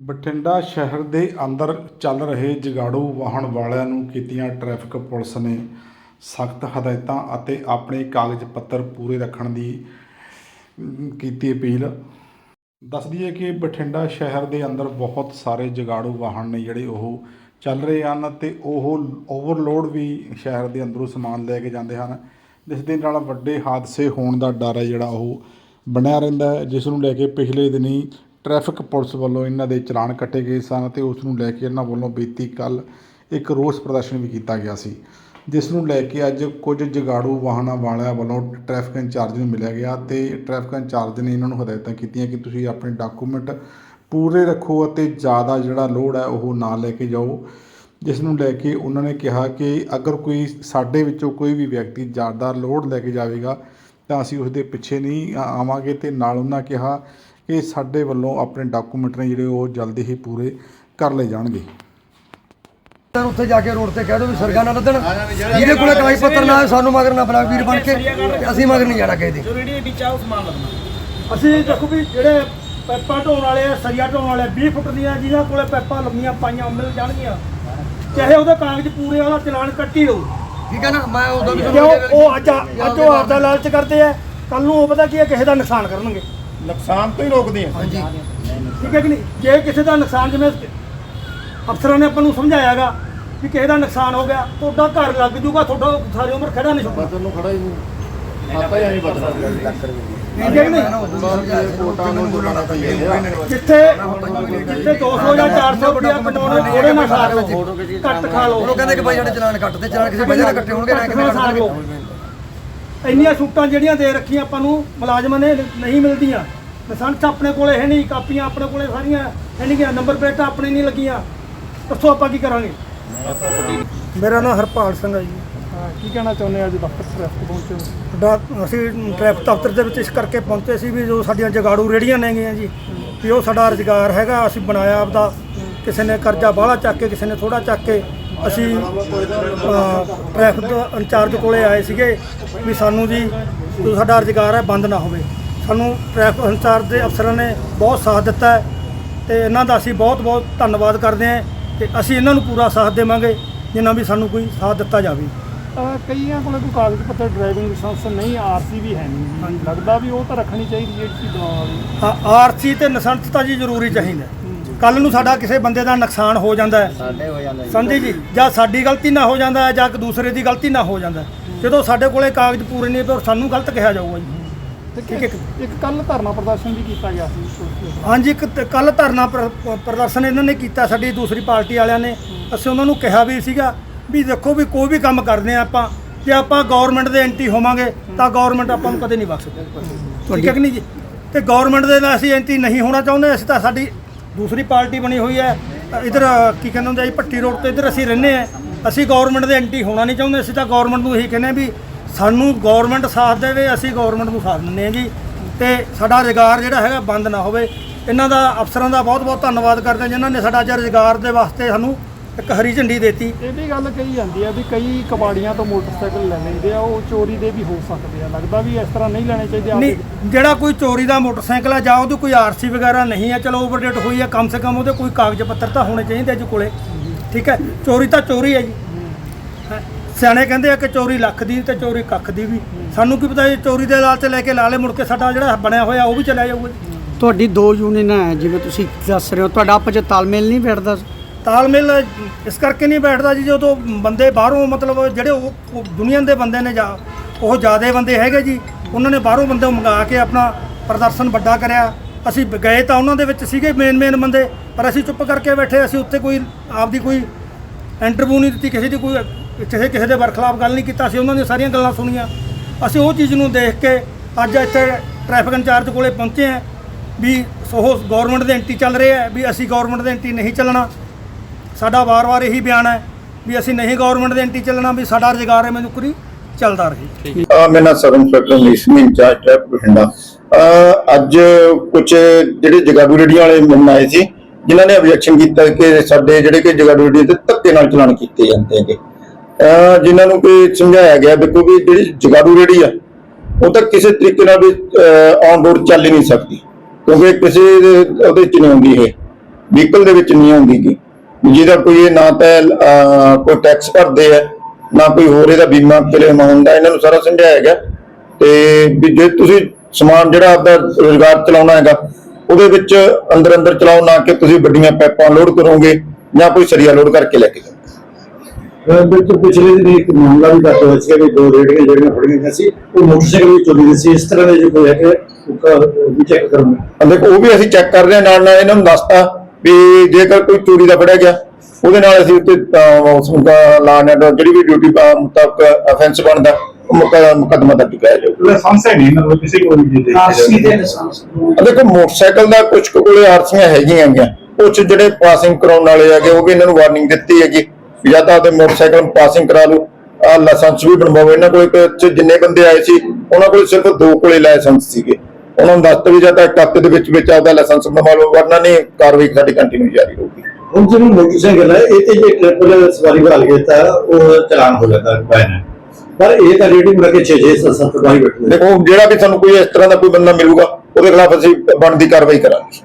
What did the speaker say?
ਬਠਿੰਡਾ ਸ਼ਹਿਰ ਦੇ ਅੰਦਰ ਚੱਲ ਰਹੇ ਜਗਾੜੂ ਵਾਹਨ ਵਾਲਿਆਂ ਨੂੰ ਕੀਤੀਆਂ ਟ੍ਰੈਫਿਕ ਪੁਲਿਸ ਨੇ ਸਖਤ ਹਦਾਇਤਾਂ ਅਤੇ ਆਪਣੇ ਕਾਗਜ਼ ਪੱਤਰ ਪੂਰੇ ਰੱਖਣ ਦੀ ਕੀਤੀ ਅਪੀਲ। ਦੱਸ ਦਈਏ ਕਿ ਬਠਿੰਡਾ ਸ਼ਹਿਰ ਦੇ ਅੰਦਰ ਬਹੁਤ ਸਾਰੇ ਜਗਾੜੂ ਵਾਹਨ ਨੇ ਜਿਹੜੇ ਉਹ ਚੱਲ ਰਹੇ ਹਨ ਤੇ ਉਹ ਓਵਰਲੋਡ ਵੀ ਸ਼ਹਿਰ ਦੇ ਅੰਦਰੋਂ ਸਮਾਨ ਲੈ ਕੇ ਜਾਂਦੇ ਹਨ। ਜਿਸ ਦੇ ਨਾਲ ਵੱਡੇ ਹਾਦਸੇ ਹੋਣ ਦਾ ਡਰ ਹੈ ਜਿਹੜਾ ਉਹ ਬਣਿਆ ਰਹਿੰਦਾ ਹੈ, ਜਿਸ ਨੂੰ ਲੈ ਕੇ ਪਿਛਲੇ ਦਿਨੀ ਟ੍ਰੈਫਿਕ ਪੁਲਿਸ ਵੱਲੋਂ ਇਹਨਾਂ ਦੇ ਚਲਾਨ ਕੱਟੇ ਗਏ ਸਨ ਅਤੇ ਉਸ ਨੂੰ ਲੈ ਕੇ ਇਹਨਾਂ ਵੱਲੋਂ ਬੀਤੀ ਕੱਲ ਇੱਕ ਰੋਸ ਪ੍ਰਦਰਸ਼ਨ ਵੀ ਕੀਤਾ ਗਿਆ ਸੀ, ਜਿਸ ਨੂੰ ਲੈ ਕੇ ਅੱਜ ਕੁਝ ਜਗਾੜੂ ਵਾਹਨਾਂ ਵਾਲਿਆਂ ਵੱਲੋਂ ਟ੍ਰੈਫਿਕ ਇੰਚਾਰਜ ਨੂੰ ਮਿਲਿਆ ਗਿਆ ਤੇ ਟ੍ਰੈਫਿਕ ਇੰਚਾਰਜ ਨੇ ਇਹਨਾਂ ਨੂੰ ਹਦਾਇਤਾਂ ਕੀਤੀਆਂ ਕਿ ਤੁਸੀਂ ਆਪਣੇ ਡਾਕੂਮੈਂਟ ਪੂਰੇ ਰੱਖੋ ਅਤੇ ਜ਼ਿਆਦਾ ਜਿਹੜਾ ਲੋਡ ਹੈ ਉਹ ਨਾ ਲੈ ਕੇ ਜਾਓ। ਜਿਸ ਨੂੰ ਲੈ ਕੇ ਉਹਨਾਂ ਨੇ ਕਿਹਾ ਕਿ ਅਗਰ ਕੋਈ ਸਾਡੇ ਵਿੱਚੋਂ ਕੋਈ ਵੀ ਵਿਅਕਤੀ ਜ਼ਿਆਦਾ ਲੋਡ ਲੈ ਕੇ ਜਾਵੇਗਾ ਤਾਂ ਅਸੀਂ ਉਸ ਦੇ ਪਿੱਛੇ ਨਹੀਂ ਆਵਾਂਗੇ ਤੇ ਨਾਲ ਉਹਨਾਂ ਕਿਹਾ ਕਿ ਸਾਡੇ ਵੱਲੋਂ ਆਪਣੇ ਡਾਕੂਮੈਂਟ ਨੇ ਜਿਹੜੇ ਉਹ ਜਲਦੀ ਹੀ ਪੂਰੇ ਕਰ ਲਏ ਜਾਣਗੇ। ਤਾਂ ਉੱਥੇ ਜਾ ਕੇ ਰੋਡ ਤੇ ਕਹਿ ਦੋ ਵੀ ਸਰਗਾ ਨਾ ਲੱਦਣ। ਜਿਹਦੇ ਕੋਲੇ ਕਾਗਜ਼ ਪੱਤਰ ਨਾ ਸਾਨੂੰ ਮਗਰ ਨਾ ਬਣਾ ਵੀਰ ਬਣ ਕੇ ਤੇ ਅਸੀਂ ਮਗਰ ਨਹੀਂ ਜਾਣਾ ਕਿਸੇ ਦੇ। ਜੋ ਰੇੜੀ ਵਿੱਚ ਆ ਉਹ ਸਮਾਨ ਲੱਗਣਾ ਅਸੀਂ ਦੇਖੋ ਵੀ ਜਿਹੜੇ ਪੈਪਾਂ ਢੋਣ ਵਾਲੇ ਆ ਸਰੀਆ ਢੋਣ ਵਾਲੇ 20 ਫੁੱਟ ਦੀਆਂ ਜਿਹਨਾਂ ਕੋਲੇ ਪੈਪਾਂ ਲੰਮੀਆਂ ਪਾਈਆਂ ਮਿਲ ਜਾਣਗੀਆਂ। ਚਾਹੇ ਉਹਦੇ ਕਾਗਜ਼ ਪੂਰੇ ਉਹਦਾ ਚਲਾਨ ਕੱਟੀ ਲਓ ਠੀਕ ਹੈ ਨਾ ਮੈਂ ਉਦੋਂ ਵੀ ਕਿਉਂ ਉਹ ਅੱਜ ਅੱਜ ਉਹ ਆਪਦਾ ਲਾਲਚ ਕਰਦੇ ਆ ਕੱਲ ਨੂੰ ਉਹ ਪਤਾ ਕੀ ਹੈ ਕਿਸੇ ਦਾ ਨੁਕਸਾਨ ਕਰਨਗੇ। ਨੁਕਸਾਨ ਤੋਂ ਹੀ ਰੋਕਦੇ ਆ। ਹਾਂਜੀ। ਠੀਕ ਹੈ ਕਿ ਨਹੀਂ? ਜੇ ਕਿਸੇ ਦਾ ਨੁਕਸਾਨ ਜਿਵੇਂ ਅਫਸਰਾਂ ਨੇ ਆਪਾਂ ਨੂੰ ਸਮਝਾਇਆਗਾ ਕਿ ਕਿਸੇ ਦਾ ਨੁਕਸਾਨ ਹੋ ਗਿਆ ਤੁਹਾਡਾ ਘਰ ਲੱਗ ਜੂਗਾ ਤੁਹਾਡਾ ਸਾਰੀ ਉਮਰ ਖੜਾ ਨਹੀਂ ਛੁੱਟਣਾ। ਤੈਨੂੰ ਖੜਾ ਹੀ ਆਪਾਂ ਹੀ ਨਹੀਂ ਬਦਲਦਾ ਠੀਕ ਹੈ ਕਿ ਨਹੀਂ? ਜਿੱਥੇ ਜਿੱਥੇ 200 ਜਾਂ 400 ਰੁਪਇਆ ਕਟਾਉਣੇ ਥੋੜੇ ਨਾ ਖਾ ਲਓ। ਘੱਟ ਖਾ ਲਓ। ਉਹ ਕਹਿੰਦੇ ਕਿ ਭਾਈ ਸਾਡੇ ਚਲਾਨ ਕੱਟ ਤੇ ਚਲਾਨ ਕਿਸੇ ਵਜ੍ਹਾ ਨਾਲ ਕੱਟੇ ਹੋਣਗੇ ਨਾ ਘੱਟ ਕਿਤੇ ਨਾ ਕੱਟ ਖਾ ਲਓ ਦੇਣਗੇ ਇੰਨੀਆਂ ਛੂਟਾਂ ਜਿਹੜੀਆਂ ਦੇ ਰੱਖੀਆਂ ਆਪਾਂ ਨੂੰ ਮੁਲਾਜ਼ਮਾਂ ਨੇ ਨਹੀਂ ਮਿਲਦੀਆਂ। ਲਾਇਸੈਂਸ ਆਪਣੇ ਕੋਲੇ ਹੈ ਨਹੀਂ ਕਾਪੀਆਂ ਆਪਣੇ ਕੋਲੇ ਸਾਰੀਆਂ ਹੈ ਨਹੀਂ ਗਿਆ ਨੰਬਰ ਪਲੇਟਾਂ ਆਪਣੇ ਨਹੀਂ ਲੱਗੀਆਂ। ਦੱਸੋ ਆਪਾਂ ਕੀ ਕਰਾਂਗੇ? ਮੇਰਾ ਨਾਮ ਹਰਪਾਲ ਸਿੰਘ ਹੈ ਜੀ। ਕੀ ਕਹਿਣਾ ਚਾਹੁੰਦੇ ਆ ਅੱਜ ਦਫ਼ਤਰ ਟ੍ਰੈਫਿਕ ਪਹੁੰਚੇ ਡਾ- ਅਸੀਂ ਟ੍ਰੈਫਿਕ ਦਫ਼ਤਰ ਦੇ ਵਿੱਚ ਇਸ ਕਰਕੇ ਪਹੁੰਚੇ ਸੀ ਵੀ ਜੋ ਸਾਡੀਆਂ ਜਗਾੜੂ ਰੇੜੀਆਂ ਨੇਗੀਆਂ ਜੀ ਵੀ ਉਹ ਸਾਡਾ ਰੁਜ਼ਗਾਰ ਹੈਗਾ ਅਸੀਂ ਬਣਾਇਆ ਆਪਦਾ। ਕਿਸੇ ਨੇ ਕਰਜ਼ਾ ਬਾਹਲਾ ਚੱਕ ਕੇ ਕਿਸੇ ਨੇ ਥੋੜਾ ਚੱਕ ਕੇ ਅਸੀਂ ਟ੍ਰੈਫਿਕ ਇੰਚਾਰਜ ਕੋਲੇ ਆਏ ਸੀਗੇ ਵੀ ਸਾਨੂੰ ਜੀ ਸਾਡਾ ਰੁਜ਼ਗਾਰ ਹੈ ਬੰਦ ਨਾ ਹੋਵੇ। ਸਾਨੂੰ ਟ੍ਰੈਫਿਕ ਇੰਚਾਰਜ ਦੇ ਅਫਸਰਾਂ ਨੇ ਬਹੁਤ ਸਾਥ ਦਿੱਤਾ ਹੈ ਤੇ ਇਹਨਾਂ ਦਾ ਅਸੀਂ ਬਹੁਤ ਬਹੁਤ ਧੰਨਵਾਦ ਕਰਦੇ ਹਾਂ ਤੇ ਅਸੀਂ ਇਹਨਾਂ ਨੂੰ ਪੂਰਾ ਸਾਥ ਦੇਵਾਂਗੇ ਜਿੰਨਾ ਵੀ ਸਾਨੂੰ ਕੋਈ ਸਾਥ ਦਿੱਤਾ ਜਾਵੇ। ਕਈਆਂ ਕੋਲੇ ਕੋਈ ਕਾਗਜ਼ ਪੱਤਰ ਡਰਾਈਵਿੰਗ ਲਾਇਸੈਂਸ ਨਹੀਂ ਆਰਸੀ ਵੀ ਹੈ ਨਹੀਂ। ਲੱਗਦਾ ਵੀ ਉਹ ਤਾਂ ਰੱਖਣੀ ਚਾਹੀਦੀ ਜਿਹੜੀ ਚੀਜ਼ ਆਰਸੀ ਤੇ ਲਾਇਸੈਂਸ ਤਾਂ ਜੀ ਜ਼ਰੂਰੀ ਚਾਹੀਦਾ ਕੱਲ ਨੂੰ ਸਾਡਾ ਕਿਸੇ ਬੰਦੇ ਦਾ ਨੁਕਸਾਨ ਹੋ ਜਾਂਦਾ ਹੈ। ਸਾਡੇ ਹੋ ਜਾਂਦਾ ਸੰਧੀ ਜੀ ਜਾਂ ਸਾਡੀ ਗਲਤੀ ਨਾ ਹੋ ਜਾਂਦਾ ਹੈ ਜਾਂ ਕਿ ਦੂਸਰੇ ਦੀ ਗਲਤੀ ਨਾ ਹੋ ਜਾਂਦਾ ਹੈ। ਜਦੋਂ ਸਾਡੇ ਕੋਲੇ ਕਾਗਜ਼ ਪੂਰੇ ਨਹੀਂ ਤਾਂ ਸਾਨੂੰ ਗਲਤ ਕਿਹਾ ਜਾਊਗਾ ਜੀ। ਠੀਕ ਹੈ ਇੱਕ ਕੱਲ ਧਰਨਾ ਪ੍ਰਦਰਸ਼ਨ ਵੀ ਕੀਤਾ ਗਿਆ ਸੀ ਹਾਂਜੀ ਕੱਲ ਧਰਨਾ ਪ੍ਰ- ਪ- ਪ੍ਰਦਰਸ਼ਨ ਇਹਨਾਂ ਨੇ ਕੀਤਾ ਸਾਡੀ ਦੂਸਰੀ ਪਾਰਟੀ ਵਾਲਿਆਂ ਨੇ। ਅਸੀਂ ਉਹਨਾਂ ਨੂੰ ਕਿਹਾ ਵੀ ਸੀਗਾ ਵੀ ਦੇਖੋ ਵੀ ਕੋਈ ਵੀ ਕੰਮ ਕਰਦੇ ਆ ਆਪਾਂ ਜੇ ਆਪਾਂ ਗਵਰਨਮੈਂਟ ਦੇ ਐਂਟੀ ਹੋਵਾਂਗੇ ਤਾਂ ਗਵਰਨਮੈਂਟ ਆਪਾਂ ਨੂੰ ਕਦੇ ਨਹੀਂ ਬਖਸ਼ ਸਕਦੀ ਠੀਕ ਹੈ ਕਿ ਨਹੀਂ ਜੀ? ਤੇ ਗਵਰਨਮੈਂਟ ਦੇ ਨਾਲ ਅਸੀਂ ਐਂਟੀ ਨਹੀਂ ਹੋਣਾ ਚਾਹੁੰਦੇ ਅਸੀਂ ਤਾਂ ਸਾਡੀ ਦੂਸਰੀ ਪਾਰਟੀ ਬਣੀ ਹੋਈ ਹੈ ਇਧਰ, ਕੀ ਕਹਿੰਦੇ ਹੁੰਦੇ ਆ ਜੀ ਪੱਟੀ ਰੋਡ ਤੇ ਇਧਰ ਅਸੀਂ ਰਹਿੰਦੇ ਆ ਅਸੀਂ ਗਵਰਨਮੈਂਟ ਦੇ ਐਂਟੀ ਹੋਣਾ ਨਹੀਂ ਚਾਹੁੰਦੇ, ਅਸੀਂ ਤਾਂ ਗਵਰਨਮੈਂਟ ਨੂੰ ਇਹੀ ਕਹਿੰਦੇ ਆ ਵੀ ਸਾਨੂੰ ਗਵਰਨਮੈਂਟ ਸਾਥ ਦੇਵੇ, ਅਸੀਂ ਗਵਰਨਮੈਂਟ ਨੂੰ ਸਾਥ ਦਿੰਦੇ ਹਾਂ ਜੀ। ਤੇ ਸਾਡਾ ਰੁਜ਼ਗਾਰ ਜਿਹੜਾ ਹੈਗਾ ਬੰਦ ਨਾ ਹੋਵੇ। ਇਹਨਾਂ ਦਾ ਅਫਸਰਾਂ ਦਾ ਬਹੁਤ ਬਹੁਤ ਧੰਨਵਾਦ ਕਰਦੇ ਹਾਂ ਜਿਨ੍ਹਾਂ ਨੇ ਸਾਡਾ ਅੱਜ ਰੁਜ਼ਗਾਰ ਦੇ ਵਾਸਤੇ ਸਾਨੂੰ ਇੱਕ ਹਰੀ ਝੰਡੀ ਦਿੱਤੀ। ਇਹ ਵੀ ਗੱਲ ਕਹੀ ਜਾਂਦੀ ਆ ਵੀ ਕਈ ਕਬਾੜੀਆਂ ਤੋਂ ਮੋਟਰਸਾਈਕਲ ਲੈ ਲੈਂਦੇ ਆ ਉਹ ਚੋਰੀ ਦੇ ਵੀ ਹੋ ਸਕਦੇ ਆ। ਲੱਗਦਾ ਵੀ ਇਸ ਤਰ੍ਹਾਂ ਨਹੀਂ ਲੈਣੇ ਚਾਹੀਦੇ ਨਹੀਂ ਆਪਦੇ ਜਿਹੜਾ ਕੋਈ ਚੋਰੀ ਦਾ ਮੋਟਰਸਾਈਕਲ ਆ ਜਾਂ ਉਹਦੀ ਕੋਈ ਆਰਸੀ ਵਗੈਰਾ ਨਹੀਂ ਹੈ ਚਲੋ ਓਵਰਡੇਟ ਹੋਈ ਹੈ ਕਮ ਸੇ ਕਮ ਉਹਦੇ ਕੋਈ ਕਾਗਜ਼ ਪੱਤਰ ਤਾਂ ਹੋਣੇ ਚਾਹੀਦੇ ਜੀ ਕੋਲੇ। ਠੀਕ ਹੈ ਚੋਰੀ ਤਾਂ ਚੋਰੀ ਹੈ ਜੀ। ਹੈਂ। ਸਿਆਣੇ ਕਹਿੰਦੇ ਆ ਕਿ ਚੋਰੀ ਲੱਖ ਦੀ ਤੇ ਚੋਰੀ ਕੱਖ ਦੀ ਵੀ। ਸਾਨੂੰ ਕੀ ਪਤਾ ਇਹ ਚੋਰੀ ਦੇ ਲਾਲਚ ਲੈ ਕੇ ਲਾਲੇ ਮੁੜ ਕੇ ਸਾਡਾ ਜਿਹੜਾ ਬਣਿਆ ਹੋਇਆ ਉਹ ਵੀ ਚਲਾ ਜਾਊਗਾ ਤੁਹਾਡੀ ਦੋ ਯੂਨੀਅਨਾਂ ਹੈ ਜਿਵੇਂ ਤੁਸੀਂ ਦੱਸ ਰਹੇ ਹੋ ਤੁਹਾਡਾ ਆਪਸ ਚ ਤਾਲਮੇਲ ਨਹੀਂ ਬੈਠਦਾ ਤਾਲਮੇਲ ਇਸ ਕਰਕੇ ਨਹੀਂ ਬੈਠਦਾ ਜੀ ਜਦੋਂ ਬੰਦੇ ਬਾਹਰੋਂ ਮਤਲਬ ਜਿਹੜੇ ਉਹ ਦੁਨੀਆ ਦੇ ਬੰਦੇ ਨੇ ਜਾ ਉਹ ਜਿਆਦੇ ਬੰਦੇ ਹੈਗੇ ਜੀ, ਉਹਨਾਂ ਨੇ ਬਾਹਰੋਂ ਬੰਦੇ ਮੰਗਾ ਕੇ ਆਪਣਾ ਪ੍ਰਦਰਸ਼ਨ ਵੱਡਾ ਕਰਿਆ। ਅਸੀਂ ਗਏ ਤਾਂ ਉਹਨਾਂ ਦੇ ਵਿੱਚ ਸੀਗੇ ਮੇਨ ਮੇਨ ਬੰਦੇ, ਪਰ ਅਸੀਂ ਚੁੱਪ ਕਰਕੇ ਬੈਠੇ, ਅਸੀਂ ਉੱਤੇ ਕੋਈ ਆਪਦੀ ਕੋਈ ਇੰਟਰਵਿਊ ਨਹੀਂ ਦਿੱਤੀ, ਕਿਸੇ ਦੀ ਕੋਈ ਕਿਸੇ ਕਿਸੇ ਦੇ ਵਰਖਲਾਫ ਗੱਲ ਨਹੀਂ ਕੀਤਾ, ਅਸੀਂ ਉਹਨਾਂ ਦੀਆਂ ਸਾਰੀਆਂ ਗੱਲਾਂ ਸੁਣੀਆਂ। ਅਸੀਂ ਉਹ ਚੀਜ਼ ਨੂੰ ਦੇਖ ਕੇ ਅੱਜ ਇੱਥੇ ਟ੍ਰੈਫਿਕ ਇੰਚਾਰਜ ਕੋਲੇ ਪਹੁੰਚੇ ਹਾਂ ਵੀ ਉਹ ਗਵਰਨਮੈਂਟ ਦੇ ਐਂਟੀ ਚੱਲ ਰਹੇ ਆ ਵੀ ਅਸੀਂ ਗਵਰਨਮੈਂਟ ਦੇ ਐਂਟੀ ਨਹੀਂ ਚੱਲਣਾ। ਸਾਡਾ ਵਾਰ-ਵਾਰ ਇਹੀ ਬਿਆਨ ਹੈ ਵੀ ਅਸੀਂ ਨਹੀਂ ਗਵਰਨਮੈਂਟ ਦੇ ਐਂਟੀ ਚੱਲਣਾ ਵੀ ਸਾਡਾ ਰੁਜ਼ਗਾਰ ਹੈ ਨੌਕਰੀ ਚੱਲਦਾ ਰਹੇ। ਮੇਰਾ ਨਾਮ ਸਬ ਇੰਸਪੈਕਟਰ ਨੀਸਮੀ ਇੰਚਾਰਜ ਟ੍ਰੈਫਿਕ ਬਠਿੰਡਾ। ਅੱਜ ਕੁਝ ਜਿਹੜੇ ਰੇੜੀਆਂ ਵਾਲੇ ਮਿਲਣ ਆਏ ਸੀ ਜਿਨ੍ਹਾਂ ਨੇ ਆਬਜੈਕਸ਼ਨ ਕੀਤਾ ਕਿ ਸਾਡੇ ਜਿਹੜੇ ਕਿ ਜਗਾੜੂ ਰੇੜੀ ਤੇ ਧੱਕੇ ਨਾਲ ਚਲਾਨ ਕੀਤੇ ਜਾਂਦੇ ਹੈਗੇ। ਜਿਨ੍ਹਾਂ ਨੂੰ ਕਿ ਸਮਝਾਇਆ ਗਿਆ ਦੇਖੋ ਵੀ ਜਿਹੜੀ ਜਗਾੜੂ ਰੇੜੀ ਆ ਉਹ ਤਾਂ ਕਿਸੇ ਤਰੀਕੇ ਨਾਲ ਵੀ ਔਨ ਰੋਡ ਚੱਲ ਹੀ ਨਹੀਂ ਸਕਦੀ ਕਿਉਂਕਿ ਕਿਸੇ ਉਹਦੇ ਚ ਨਹੀਂ ਹੁੰਦੀ ਇਹ ਵਹੀਕਲ ਦੇ ਵਿੱਚ ਨਹੀਂ ਆਉਂਦੀ ਗੀ। ਜਿਹਦਾ ਕੋਈ ਇਹ ਨਾ ਤਾਂ ਕੋਈ ਟੈਕਸ ਭਰਦੇ ਆ ਨਾ ਕੋਈ ਹੋਰ ਇਹਦਾ ਬੀਮਾ ਕਲੇਮ ਹੁੰਦਾ ਇਹਨਾਂ ਨੂੰ ਸਾਰਾ ਸਮਝਾਇਆ ਗਿਆ। ਤੇ ਵੀ ਜੇ ਤੁਸੀਂ ਸਮਾਨ ਜਿਹੜਾ ਆਪਦਾ ਰੋਜ਼ਗਾਰ ਚਲਾਉਣਾ ਹੈਗਾ ਉਹਦੇ ਵਿੱਚ ਅੰਦਰ ਅੰਦਰ ਚਲਾਓ ਨਾ ਕਿ ਤੁਸੀਂ ਵੱਡੀਆਂ ਪੈਪਾਂ ਲੋਡ ਕਰੋਗੇ ਜਾਂ ਕੋਈ ਸਰੀਆ ਲੋਡ ਕਰਕੇ ਲੈ ਕੇ ਜਾਓ। ਵਿੱਚ ਪਿਛਲੇ ਦਿਨ ਇੱਕ ਮਾਮਲਾ ਵੀ ਦਰਜ ਹੋਇਆ ਸੀ ਕਿ ਦੋ ਰੇੜੀਆਂ ਜਿਹੜੀਆਂ ਫੜੀਆਂ ਗਈਆਂ ਸੀ ਉਹ ਮੋਟਰਸਾਈਕਲ ਵੀ ਚੋਰੀ ਦੇ ਸੀ। ਇਸ ਤਰ੍ਹਾਂ ਦੇ ਜੋ ਕੋਈ ਹੈ ਕਿ ਉਹ ਵੀ ਚੈੱਕ ਕਰੂੰਗਾ ਹਾਂ ਦੇਖੋ ਉਹ ਵੀ ਅਸੀਂ ਚੈੱਕ ਕਰ ਰਹੇ ਹਾਂ ਨਾਲ ਨਾਲ ਇਹਨਾਂ ਨੂੰ ਦੱਸਤਾ ਵੀ ਜੇਕਰ ਕੋਈ ਚੋਰੀ ਦਾ ਫੜਿਆ ਗਿਆ ਉਹਦੇ ਨਾਲ ਅਸੀਂ ਉੱਤੇ ਉਸ ਦਾ ਲਾਣ ਜਿਹੜੀ ਵੀ ਡਿਊਟੀ ਮੁਤਾਬਕ ਅਫੈਂਸ ਬਣਦਾ ਮੁਕੱਦਮਾ ਦਰਜ ਕਰਾਇਆ ਜਾਊਗਾ। ਲਾਇਸੈਂਸ ਹੈ ਨਹੀਂ ਮਤਲਬ ਕਿਸੇ ਕੋਲ ਵੀ ਦੇ ਆਰਸੀ ਦੇ ਲਾਇਸੈਂਸ। ਆ ਦੇਖੋ ਮੋਟਰਸਾਈਕਲ ਦਾ ਕੁਝ ਕੋਲੇ ਆਰਸੀਆਂ ਹੈਗੀਆਂ ਗੀਆਂ ਕੁਝ ਜਿਹੜੇ ਪਾਸਿੰਗ ਕਰਾਉਣ ਵਾਲੇ ਹੈਗੇ ਉਹ ਵੀ ਇਹਨਾਂ ਨੂੰ ਵਾਰਨਿੰਗ ਦਿੱਤੀ ਹੈਗੀ। ਜਾਂ ਤਾਂ ਆਪਦੇ ਮੋਟਰਸਾਈਕਲ ਨੂੰ ਪਾਸਿੰਗ ਕਰਾ ਲਓ ਆ ਲਾਇਸੈਂਸ ਵੀ ਬਣਵਾਓ। ਇਹਨਾਂ ਕੋਲ ਜਿੰਨੇ ਬੰਦੇ ਆਏ ਸੀ ਉਹਨਾਂ ਕੋਲ ਸਿਰਫ ਦੋ ਕੋਲੇ ਲਾਇਸੈਂਸ ਸੀਗੇ। ਉਹਨਾਂ ਨੂੰ ਦੱਸਤਾ ਵੀ ਜਾਂ ਤਾਂ ਇੱਕ ਹਫ਼ਤੇ ਦੇ ਵਿੱਚ ਵਿੱਚ ਆਪਦਾ ਲਾਇਸੈਂਸ ਬਣਵਾ ਲਓ ਵਰਨਾ ਨਹੀਂ ਕਾਰਵਾਈ ਸਾਡੀ ਕੰਟੀਨਿਊ ਜਾਰੀ ਰਹੂਗੀ। ਹੁਣ ਜਿਹਨੂੰ ਮੋਟਰਸਾਈਕਲ ਹੈ ਇਹ ਤੇ ਜੇ ਟ੍ਰਿਪਲ ਸਵਾਰੀ ਵਾਲ ਗਿਆ ਤਾਂ ਉਹ ਚਲਾਨ ਹੋ ਜਾਂਦਾ ਫਾਈਨ ਪਰ ਇਹ ਤਾਂ ਬਣਾ ਕੇ 6 6 7 7 ਵਾਰੀ ਬੈਠੇ ਦੇਖੋ ਜਿਹੜਾ ਵੀ ਸਾਨੂੰ ਕੋਈ ਇਸ ਤਰ੍ਹਾਂ ਦਾ ਕੋਈ ਬੰਦਾ ਮਿਲੂਗਾ ਉਹਦੇ ਖਿਲਾਫ ਅਸੀਂ ਬਣਦੀ ਕਾਰਵਾਈ ਕਰਾਂਗੇ।